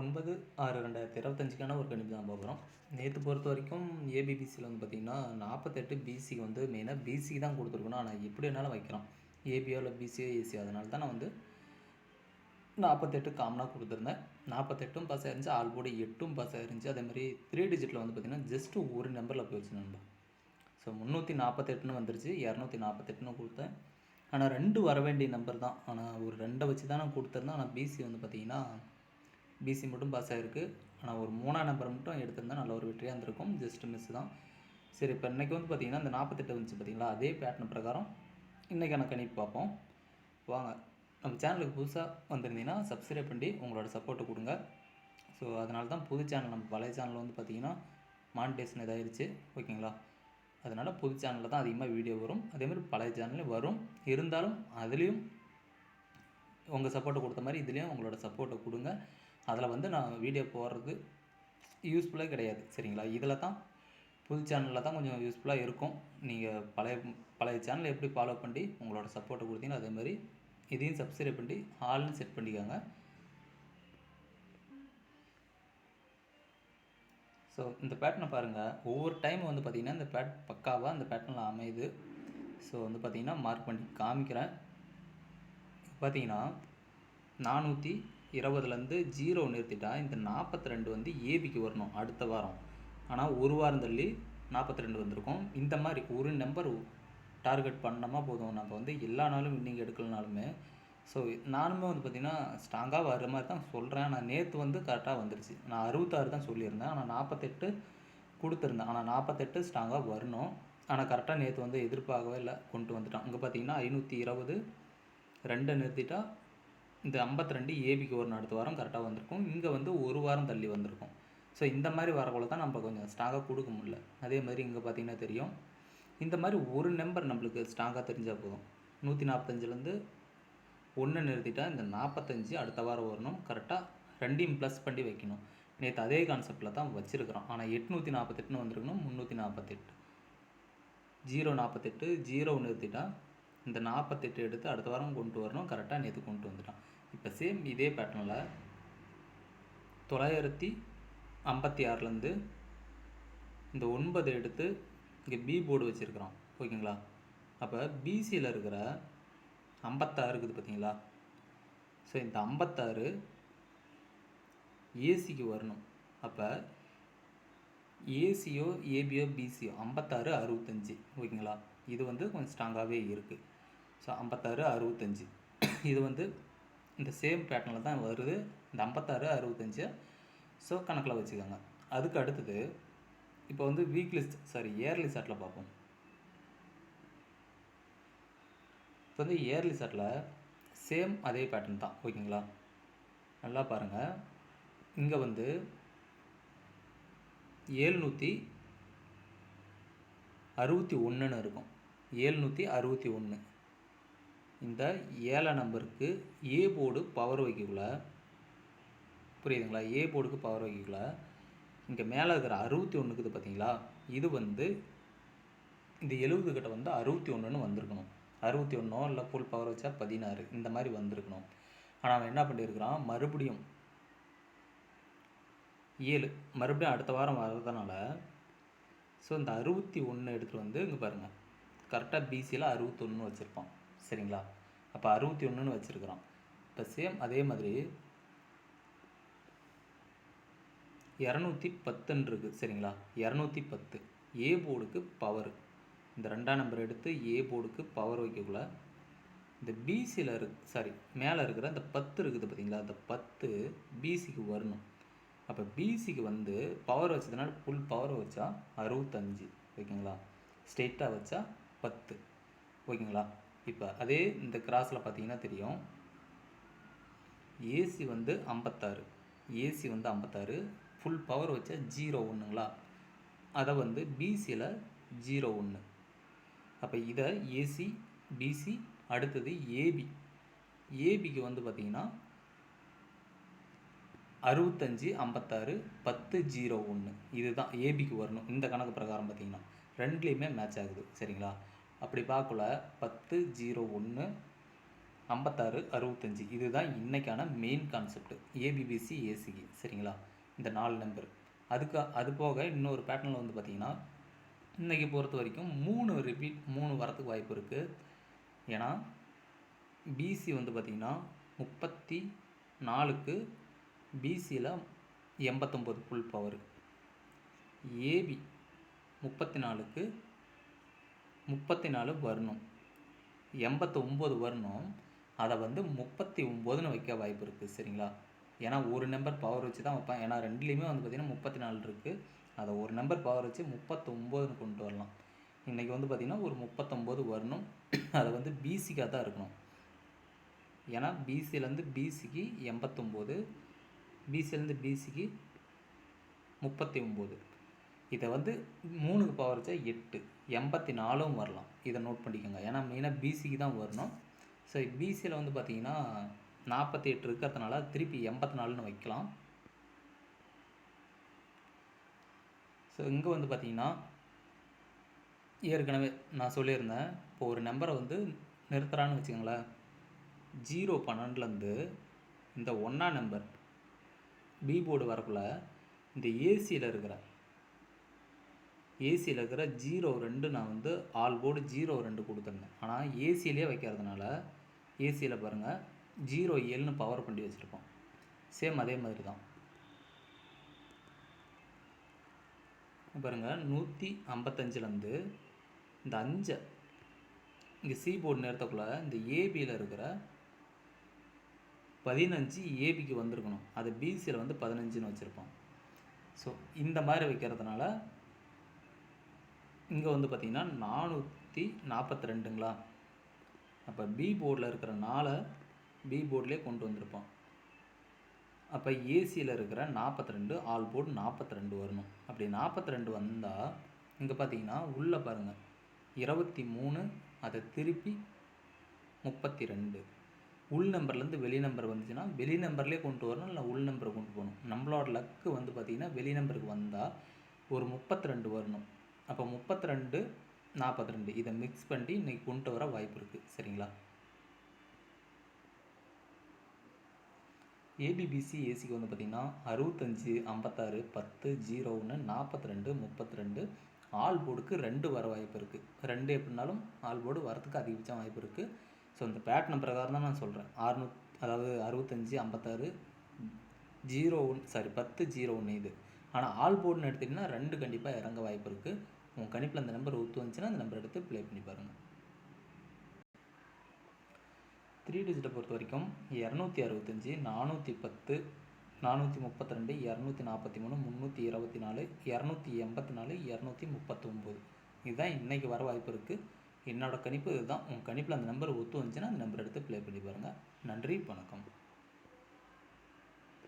ஒன்பது ஆறு ரெண்டாயிரத்தி இருபத்தஞ்சிக்கான ஒரு கணிப்பு தான் பார்க்குறோம் நேற்று பொறுத்த வரைக்கும் ஏபிபிசியில் வந்து பார்த்திங்கன்னா நாற்பத்தெட்டு பிசி வந்து மெயினாக பிசி தான் கொடுத்துருக்கணும். ஆனால் எப்படி வேணாலும் வைக்கிறோம். ஏபியோ இல்லை பிசியோ ஏசியோ அதனால தான் நான் வந்து நாற்பத்தெட்டு காமனாக கொடுத்துருந்தேன். நாற்பத்தெட்டும் பாஸ் ஆயிருந்துச்சு. ஆல்போடு எட்டும் பாஸ் ஆயிருந்துச்சு. அதே மாதிரி த்ரீ டிஜிட்டில் வந்து பார்த்திங்கன்னா ஜஸ்ட் ஒரு நம்பரில் போயிடுச்சு நண்பா. ஸோ முந்நூற்றி நாற்பத்தெட்டுன்னு வந்துருச்சு. இரநூத்தி நாற்பத்தெட்டுன்னு கொடுத்தேன். ஆனால் ரெண்டு வர வேண்டிய நம்பர் தான். ஆனால் ஒரு ரெண்டை வச்சு தான் நான் கொடுத்துருந்தேன். ஆனால் பிசி வந்து பார்த்திங்கன்னா பிசி மட்டும் பாஸ் ஆகிருக்கு ஆனால் ஒரு மூணாம் நம்பர் மட்டும் எடுத்திருந்தா நல்ல ஒரு வெற்றியாக இருந்திருக்கும். ஜஸ்ட் மிஸ் தான். சரி இப்போ இன்றைக்கி வந்து பார்த்திங்கன்னா இந்த நாற்பத்தெட்டு வந்துச்சு பார்த்தீங்களா அதே பேட்டர்ன் பிரகாரம் இன்றைக்கான கணிப்பு பார்ப்போம். வாங்க. நம்ம சேனலுக்கு புதுசாக வந்திருந்தீங்கன்னா சப்ஸ்கிரைப் பண்ணி உங்களோட சப்போர்ட்டை கொடுங்க. ஸோ அதனால தான் புது சேனல் நம்ம பழைய சேனல் வந்து பார்த்திங்கன்னா மானிட்டேஷன் இதாயிருச்சு. ஓகேங்களா? அதனால் புது சேனலில் தான் அதிகமாக வீடியோ வரும். அதேமாதிரி பழைய சேனல்லையும் வரும். இருந்தாலும் அதுலேயும் உங்கள் சப்போர்ட்டை கொடுத்த மாதிரி இதுலேயும் உங்களோட சப்போர்ட்டை கொடுங்க. அதில் வந்து நான் வீடியோ போடுறது யூஸ்ஃபுல்லாக கிடையாது சரிங்களா? இதில் தான் புது சேனலில் தான் கொஞ்சம் யூஸ்ஃபுல்லாக இருக்கும். நீங்கள் பழைய பழைய சேனலை எப்படி ஃபாலோ பண்ணி உங்களோட சப்போர்ட்டை கொடுத்தீங்களோ அதே மாதிரி இதையும் சப்ஸ்கிரைப் பண்ணி ஆல்னு செட் பண்ணிக்கோங்க. ஸோ இந்த பேட்டர்னை பாருங்கள் ஒவ்வொரு டைம் வந்து பார்த்திங்கன்னா இந்த பேட் பக்காவாக அந்த பேட்டர்னில் அமையுது. ஸோ வந்து பார்த்திங்கன்னா மார்க் பண்ணி காமிக்கிறேன். பார்த்தீங்கன்னா நானூற்றி இருபதுலேருந்து ஜீரோ நிறுத்திட்டா இந்த நாற்பத்தி ரெண்டு வந்து ஏபிக்கு வரணும் அடுத்த வாரம். ஆனால் ஒரு வாரம் தள்ளி நாற்பத்தி ரெண்டு வந்திருக்கும். இந்த மாதிரி ஒரு நம்பர் டார்கெட் பண்ணோமா போதும். நம்ம வந்து எல்லா நாளும் இன்னிங் எடுக்கலனாலுமே. ஸோ நானுமே வந்து பார்த்திங்கன்னா ஸ்ட்ராங்காக வர மாதிரி தான் சொல்கிறேன் ஆனால் நேற்று வந்து கரெக்டாக வந்துருச்சு. நான் அறுபத்தாறு தான் சொல்லியிருந்தேன். ஆனால் நாற்பத்தெட்டு கொடுத்துருந்தேன். ஆனால் நாற்பத்தெட்டு ஸ்ட்ராங்காக வரணும். ஆனால் கரெக்டாக நேற்று வந்து எதிர்பார்க்கவே இல்லை. கொண்டு வந்துட்டான். இங்கே பார்த்தீங்கன்னா ஐநூற்றி இருபது. ரெண்டை நிறுத்திட்டால் இந்த ஐம்பத்தி ரெண்டு ஏபிக்கு ஒரு அடுத்த வாரம் கரெக்டாக வந்திருக்கும். இங்கே வந்து ஒரு வாரம் தள்ளி வந்திருக்கும். ஸோ இந்த மாதிரி வரக்குள்ள தான் நம்ம கொஞ்சம் ஸ்ட்ராங்காக கொடுக்க முடியல. அதே மாதிரி இங்கே பார்த்தீங்கன்னா தெரியும். இந்த மாதிரி ஒரு நம்பர் நம்மளுக்கு ஸ்ட்ராங்காக தெரிஞ்சால் போதும். நூற்றி நாற்பத்தஞ்சிலேருந்து ஒன்று நிறுத்திட்டால் இந்த நாற்பத்தஞ்சு அடுத்த வாரம் வரணும். கரெக்டாக ரெண்டையும் ப்ளஸ் பண்ணி வைக்கணும். நேற்று அதே கான்செப்டில் தான் வச்சுருக்கிறோம். ஆனால் எட்நூற்றி நாற்பத்தெட்டுன்னு வந்திருக்கணும். முந்நூற்றி நாற்பத்தெட்டு ஜீரோ நாற்பத்தெட்டு ஜீரோ நிறுத்திட்டால் இந்த நாற்பத்தெட்டு எடுத்து அடுத்த வாரம் கொண்டு வரணும். கரெக்டாக நேற்று கொண்டு வந்துட்டான் இப்போ சேம் இதே பேட்டர்னில் தொள்ளாயிரத்தி ஐம்பத்தி ஆறுலேருந்து இந்த ஒன்பது எடுத்து இங்கே பி போர்டு வச்சுருக்குறோம். ஓகேங்களா? அப்போ பிசியில் இருக்கிற ஐம்பத்தாறு இருக்குது பார்த்தீங்களா ஸோ இந்த ஐம்பத்தாறு ஏசிக்கு வரணும். அப்போ ஏசியோ ஏபியோ பிசியோ ஐம்பத்தாறு அறுபத்தஞ்சி. ஓகேங்களா? இது வந்து கொஞ்சம் ஸ்ட்ராங்காகவே இருக்குது ஸோ ஐம்பத்தாறு அறுபத்தஞ்சி. இது வந்து இந்த சேம் பேட்டர்னில் தான் வருது. இந்த ஐம்பத்தாறு அறுபத்தஞ்சு ஸோ கணக்கில் வச்சுக்கோங்க. அதுக்கு அடுத்தது இப்போ வந்து வீக்லி சாரி இயர்லி சாட்டில் பார்ப்போம். இப்போ வந்து இயர்லி சாட்டில் சேம் அதே பேட்டர்ன் தான். ஓகேங்களா? நல்லா பாருங்கள் இங்கே வந்து ஏழ்நூற்றி அறுபத்தி ஒன்றுன்னு இருக்கும். ஏழ்நூற்றி அறுபத்தி ஒன்று இந்த ஏழாம் நம்பருக்கு ஏ போர்டு பவர் வைக்கக்குள்ள புரியுதுங்களா? ஏ போர்டுக்கு பவர் வைக்கக்குள்ள இங்கே மேலே இருக்கிற அறுபத்தி ஒன்றுக்குது பார்த்தீங்களா இது வந்து இந்த எழுபது கிட்ட வந்து அறுபத்தி ஒன்றுன்னு வந்திருக்கணும். அறுபத்தி ஒன்றோ இல்லை ஃபுல் பவர் வச்சா பதினாறு இந்த மாதிரி வந்திருக்கணும். ஆனால் அவன் என்ன பண்ணியிருக்கிறான் மறுபடியும் ஏழு மறுபடியும் அடுத்த வாரம் வர்றதுனால ஸோ இந்த அறுபத்தி ஒன்று எடுத்துகிட்டு வந்து இங்கே பாருங்கள் கரெக்டாக பிசியில் அறுபத்தொன்று வச்சுருப்பான். சரிங்களா? அப்போ அறுபத்தி ஒன்றுன்னு வச்சுருக்குறோம். இப்போ சேம் அதே மாதிரி இரநூத்தி பத்துன்னு இருக்குது சரிங்களா? இரநூத்தி பத்து. ஏ போர்டுக்கு பவர் இந்த ரெண்டாம் நம்பர் எடுத்து ஏ போர்டுக்கு பவர் வைக்கக்குள்ள இந்த பிசியில் இருக்கு சாரி மேலே இருக்கிற இந்த பத்து இருக்குது பார்த்தீங்களா அந்த பத்து பிசிக்கு வரணும். அப்போ பிசிக்கு வந்து பவர் வச்சதுனால ஃபுல் பவர் வச்சா அறுபத்தஞ்சு ஓகேங்களா ஸ்ட்ரெயிட்டாக வச்சா பத்து ஓகேங்களா இப்போ அதே இந்த கிராஸில் பார்த்தீங்கன்னா தெரியும். ஏசி வந்து ஐம்பத்தாறு. ஏசி வந்து ஐம்பத்தாறு. ஃபுல் பவர் வச்சா ஜீரோ ஒன்றுங்களா அதை வந்து பிசியில் ஜீரோ ஒன்று அப்போ இதை ஏசி பிசி அடுத்தது ஏபி ஏபிக்கு வந்து பார்த்திங்கன்னா அறுபத்தஞ்சி ஐம்பத்தாறு பத்து ஜீரோ ஒன்று இதுதான் ஏபிக்கு வரணும். இந்த கணக்கு பிரகாரம் பார்த்தீங்கன்னா ரெண்டுலேயுமே மேட்ச் ஆகுது. சரிங்களா? அப்படி பார்க்கல. பத்து ஜீரோ ஒன்று ஐம்பத்தாறு அறுபத்தஞ்சி. இதுதான் இன்றைக்கான மெயின் கான்செப்ட் ஏபிபிசி ஏசிக்கு சரிங்களா? இந்த நாலு நம்பர் அதுக்கு அது போக இன்னொரு பேட்டர்னில் வந்து பார்த்திங்கன்னா இன்றைக்கி பொறுத்த வரைக்கும் மூணு ரிப்பீட் மூணு வரத்துக்கு வாய்ப்பு இருக்குது ஏன்னா பிசி வந்து பார்த்திங்கன்னா முப்பத்தி நாலுக்கு பிசியில் எண்பத்தொம்போது ஃபுல் பவர் ஏபி முப்பத்தி நாலுக்கு முப்பத்தி நாலு வரணும். எண்பத்தி ஒம்பது வரணும். அதை வந்து முப்பத்தி ஒம்போதுன்னு வைக்க வாய்ப்பு இருக்குது சரிங்களா? ஏன்னா ஒரு நம்பர் பவர் வச்சு தான் வைப்பேன். ஏன்னா ரெண்டுலேயுமே வந்து பார்த்திங்கன்னா முப்பத்தி நாலு இருக்குது அதை ஒரு நம்பர் பவர் வச்சு முப்பத்தொம்போதுன்னு கொண்டு வரலாம். இன்றைக்கி வந்து பார்த்திங்கன்னா ஒரு முப்பத்தொம்போது வரணும். அதை வந்து பிசிக்காக தான் இருக்கணும். ஏன்னா பிசிலேருந்து பிசிக்கு எண்பத்தொம்போது பிசிலேருந்து பிசிக்கு முப்பத்தி ஒம்பது இதை வந்து மூணுக்கு பவர் வச்சா எட்டு. எண்பத்தி நாலும் வரலாம். இதை நோட் பண்ணிக்கோங்க. ஏன்னா மெயினாக பிசிக்கு தான் வரணும். ஸோ பிசியில் வந்து பார்த்தீங்கன்னா நாற்பத்தி எட்டு இருக்கிறதுனால திருப்பி எண்பத்தி நாலுன்னு வைக்கலாம். ஸோ இங்கே வந்து பார்த்தீங்கன்னா ஏற்கனவே நான் சொல்லியிருந்தேன். இப்போ ஒரு நம்பரை வந்து நிறுத்துறான்னு வச்சுக்கோங்களேன். ஜீரோ பன்னெண்டுலேருந்து இந்த ஒன்றா நம்பர் பி போர்டு வரக்குள்ள இந்த ஏசியில் இருக்கிற ஏசியில் இருக்கிற ஜீரோ ரெண்டு நான் வந்து ஆல் போர்டு ஜீரோ ரெண்டு கொடுத்துருந்தேன். ஆனால் ஏசியிலே வைக்கிறதுனால ஏசியில் பாருங்கள் ஜீரோ ஏழுன்னு பவர் பண்ணி வச்சுருக்கோம். சேம் அதே மாதிரி தான் பாருங்கள் நூற்றி ஐம்பத்தஞ்சிலேருந்து இந்த அஞ்சை இங்கே சி போர்டு நேரத்துக்குள்ளே இந்த ஏபியில் இருக்கிற பதினஞ்சு ஏபிக்கு வந்திருக்கணும். அது பிசியில் வந்து பதினஞ்சுன்னு வச்சுருப்போம். ஸோ இந்த மாதிரி வைக்கிறதுனால இங்கே வந்து பார்த்திங்கன்னா நானூற்றி நாற்பத்தி ரெண்டுங்களா அப்போ பி போர்டில் இருக்கிற நாலை பி போர்டிலே கொண்டு வந்திருப்போம். அப்போ ஏசியில் இருக்கிற நாற்பத்தி ரெண்டு ஆல் போர்டு நாற்பத்தி ரெண்டு வரணும். அப்படி நாற்பத்தி ரெண்டு வந்தால் இங்கே பார்த்தீங்கன்னா உள்ளே பாருங்கள் இருபத்தி மூணு அதை திருப்பி முப்பத்தி ரெண்டு உள் நம்பர்லேருந்து வெளி நம்பர் வந்துச்சுன்னா வெளி நம்பர்லேயே கொண்டு வரணும் இல்லை உள் நம்பரை கொண்டு போகணும். நம்மளோட லக்கு வந்து பார்த்திங்கன்னா வெளி நம்பருக்கு வந்தால் ஒரு முப்பத்தி ரெண்டு வரணும். அப்போ முப்பத்தி ரெண்டு நாற்பத்தி ரெண்டு இதை மிக்ஸ் பண்ணி இன்றைக்கி கொண்டு வர வாய்ப்பு இருக்குது சரிங்களா? ஏபிபிசி ஏசிக்கு வந்து பார்த்திங்கன்னா அறுபத்தஞ்சு ஐம்பத்தாறு பத்து ஜீரோ ஒன்று நாற்பத்தி ரெண்டு முப்பத்தி ரெண்டு ஆல் போர்டுக்கு ரெண்டு வர வாய்ப்பு இருக்குது ரெண்டு எப்படினாலும் ஆல் போர்டு வரத்துக்கு அதிகபட்சம் வாய்ப்பு இருக்குது ஸோ இந்த பேட்டர்ன் பிரகாரம் தான் நான் சொல்கிறேன் அறுநூத் அதாவது அறுபத்தஞ்சு ஐம்பத்தாறு ஜீரோ ஒன் சாரி பத்து ஜீரோ ஒன்று இது. ஆனால் ஆல் போர்டுன்னு எடுத்திங்கன்னா ரெண்டு கண்டிப்பாக இறங்க வாய்ப்பு இருக்குது உங்கள் கணிப்பில் அந்த நம்பர் ஒத்து வந்துச்சுன்னா அந்த நம்பர் எடுத்து ப்ளே பண்ணி பாருங்கள் த்ரீ டிஜிட்டை பொறுத்த வரைக்கும் இரநூத்தி அறுபத்தஞ்சி நானூற்றி பத்து நானூற்றி முப்பத்தி ரெண்டு இரநூத்தி நாற்பத்தி மூணு முந்நூற்றி இருபத்தி நாலு இரநூத்தி எண்பத்தி நாலு இரநூத்தி முப்பத்தொம்போது. இதுதான் இன்றைக்கி வர வாய்ப்பு இருக்குது என்னோடய கணிப்பு இதுதான். உங்கள் கணிப்பில் அந்த நம்பர் ஒத்து வந்துச்சுன்னா அந்த நம்பர் எடுத்து ப்ளே பண்ணி பாருங்கள் நன்றி வணக்கம்.